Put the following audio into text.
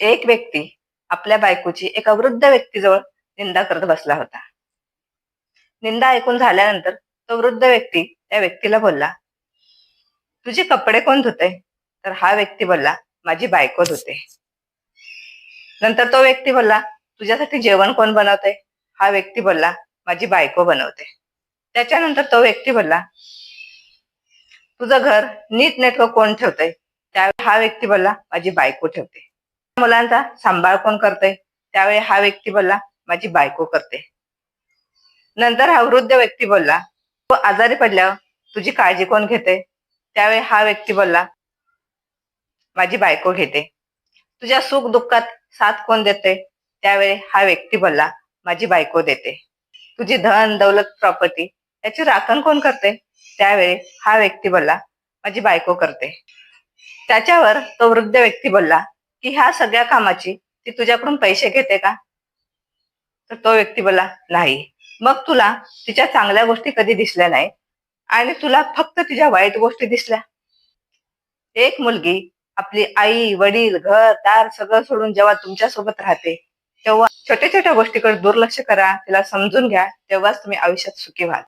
एक व्यक्ती आपल्या बायकोची एका वृद्ध व्यक्तीजवळ निंदा करत बसला होता. निंदा ऐकून झाल्यानंतर तो वृद्ध व्यक्ती त्या व्यक्तीला बोलला तुझे कपडे कोण धुते तर हा व्यक्ती बोलला माझी बायको धुते. नंतर तो व्यक्ती बोलला तुझ्यासाठी जेवण कोण बनवते हा व्यक्ती बोलला माझी बायको बनवते. त्याच्यानंतर तो व्यक्ती बोलला तुझं घर नीट नेटकं कोण ठेवतंय? त्या हा व्यक्ती बोलला माझी बायको ठेवते. मुलांचा सांभाळ कोण करते त्यावेळी हा व्यक्ती बोलला माझी बायको करते. नंतर हा वृद्ध व्यक्ती बोलला तू आजारी पडल्यावर तुझी काळजी कोण घेते? त्यावेळी हा व्यक्ती बोलला माझी बायको घेते. तुझ्या सुख दुःखात साथ कोण देते? त्यावेळी हा व्यक्ती बोलला माझी बायको देते. तुझी धन दौलत प्रॉपर्टी याची राखण कोण करते? त्यावेळी हा व्यक्ती बोलला माझी बायको करते. त्याच्यावर तो वृद्ध व्यक्ती बोलला की ह्या सगळ्या कामाची ती तुझ्याकडून पैसे घेते का? तर तो व्यक्ती बोला नाही. मग तुला तिच्या चांगल्या गोष्टी कधी दिसल्या नाही आणि तुला फक्त तिच्या वाईट गोष्टी दिसल्या. एक मुलगी आपली आई वडील घर दार सगळं सोडून जेव्हा तुमच्यासोबत राहते तेव्हा छोट्या छोट्या गोष्टीकडे दुर्लक्ष करा तिला समजून घ्या तेव्हाच तुम्ही आयुष्यात सुखी व्हाल.